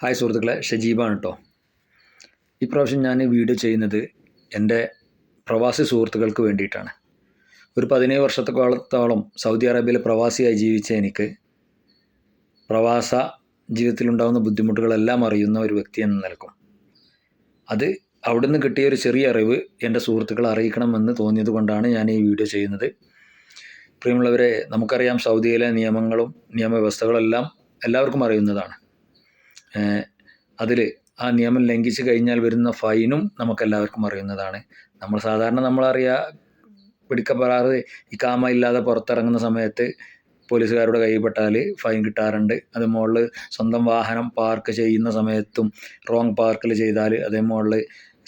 Hi സുഹൃത്തുക്കളെ ഷജീബാണ് കേട്ടോ ഇപ്രാവശ്യം ഞാൻ വീഡിയോ ചെയ്യുന്നത് എന്റെ പ്രവാസി സുഹൃത്തുക്കൾക്ക് വേണ്ടിയിട്ടാണ്. ഒരു പതിനേഴ് വർഷത്തോളത്തോളം സൗദി അറേബ്യയിൽ പ്രവാസിയായി ജീവിച്ച എനിക്ക് പ്രവാസ ജീവിതത്തിലുണ്ടാകുന്ന ബുദ്ധിമുട്ടുകളെല്ലാം അറിയുന്ന ഒരു വ്യക്തി എന്ന നിലക്കും. അത് അവിടുന്ന് കിട്ടിയ ഒരു ചെറിയ അറിവ് എന്റെ സുഹൃത്തുക്കളെ അറിയിക്കണമെന്ന് തോന്നിയത് കൊണ്ടാണ് ഞാൻ ഈ വീഡിയോ ചെയ്യുന്നത്. പ്രിയമുള്ളവരെ നമുക്കറിയാം സൗദിയിലെ നിയമങ്ങളും നിയമവ്യവസ്ഥകളെല്ലാം എല്ലാവർക്കും അറിയുന്നതാണ്. അതിൽ ആ നിയമം ലംഘിച്ച് കഴിഞ്ഞാൽ വരുന്ന ഫൈനും നമുക്കെല്ലാവർക്കും അറിയുന്നതാണ്. നമ്മൾ സാധാരണ നമ്മളറിയാ പിടിക്കപ്പെടാറ് ഈ കാമ ഇല്ലാതെ പുറത്തിറങ്ങുന്ന സമയത്ത് പോലീസുകാരുടെ കൈപ്പെട്ടാൽ ഫൈൻ കിട്ടാറുണ്ട്. അത് മുകളിൽ സ്വന്തം വാഹനം പാർക്ക് ചെയ്യുന്ന സമയത്തും റോങ് പാർക്കിൽ ചെയ്താൽ അതേ മുകളിൽ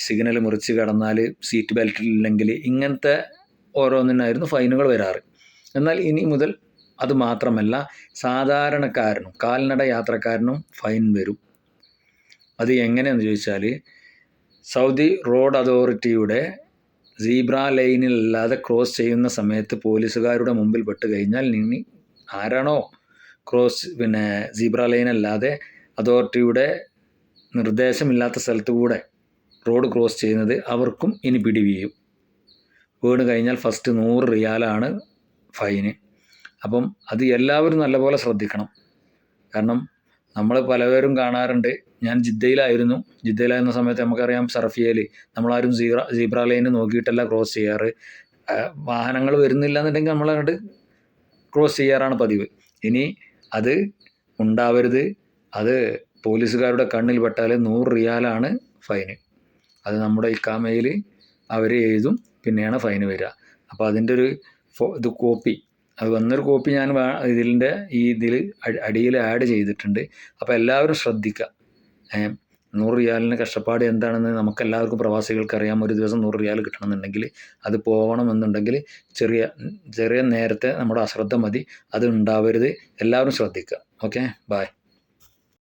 സിഗ്നൽ മുറിച്ച് കടന്നാൽ സീറ്റ് ബെൽറ്റ് ഇല്ലെങ്കിൽ ഇങ്ങനത്തെ ഓരോന്നിനായിരുന്നു ഫൈനുകൾ വരാറ്. എന്നാൽ ഇനി മുതൽ അത് മാത്രമല്ല സാധാരണക്കാരനും കാൽനട യാത്രക്കാരനും ഫൈൻ വരും. അത് എങ്ങനെയെന്ന് ചോദിച്ചാൽ സൗദി റോഡ് അതോറിറ്റിയുടെ സീബ്ര ലൈനിലല്ലാതെ ക്രോസ് ചെയ്യുന്ന സമയത്ത് പോലീസുകാരുടെ മുമ്പിൽ പെട്ട് കഴിഞ്ഞാൽ നീ ആരാണോ ക്രോസ് പിന്നെ സീബ്ര ലൈനല്ലാതെ അതോറിറ്റിയുടെ നിർദ്ദേശമില്ലാത്ത സ്ഥലത്ത് കൂടെ റോഡ് ക്രോസ് ചെയ്യുന്നത് അവർക്കും ഇനി പിടി വീണ് കഴിഞ്ഞാൽ ഫസ്റ്റ് നൂറ് റിയാലാണ് ഫൈന്. അപ്പം അത് എല്ലാവരും നല്ലപോലെ ശ്രദ്ധിക്കണം. കാരണം നമ്മൾ പലവരും കാണാറുണ്ട്. ഞാൻ ജിദ്ദയിലായിരുന്നു. ജിദ്ദയിലായിരുന്ന സമയത്ത് നമുക്കറിയാം സർഫിയയിൽ നമ്മളാരും സീബ്ര സീബ്ര ലൈൻ നോക്കിയിട്ടല്ല ക്രോസ് ചെയ്യാറ്. വാഹനങ്ങൾ വരുന്നില്ല എന്നുണ്ടെങ്കിൽ നമ്മളങ്ങോട്ട് ക്രോസ് ചെയ്യാറാണ് പതിവ്. ഇനി അത് ഉണ്ടാവരുത്. അത് പോലീസുകാരുടെ കണ്ണിൽ പെട്ടാൽ നൂറ് റിയാലാണ് ഫൈന്. അത് നമ്മുടെ ഇക്കാമയിൽ അവർ എഴുതും പിന്നെയാണ് ഫൈന് വരിക. അപ്പോൾ അതിന്റെ ഒരു ഇത് കോപ്പി. അത് വന്നൊരു കോപ്പി ഞാൻ ഇതിന്റെ ഈ ഇതിൽ അടിയിൽ ആഡ് ചെയ്തിട്ടുണ്ട്. അപ്പോൾ എല്ലാവരും ശ്രദ്ധിക്കുക നൂറ് റിയാലിന് കഷ്ടപ്പാട് എന്താണെന്ന് നമുക്കെല്ലാവർക്കും പ്രവാസികൾക്ക് അറിയാം. ഒരു ദിവസം നൂറ് റിയാൽ കിട്ടണമെന്നുണ്ടെങ്കിൽ അത് പോകണമെന്നുണ്ടെങ്കിൽ ചെറിയ ചെറിയ നേരത്തെ നമ്മുടെ അശ്രദ്ധ മതി. അത് ഉണ്ടാവരുത്. എല്ലാവരും ശ്രദ്ധിക്കുക ഓക്കെ ബായ്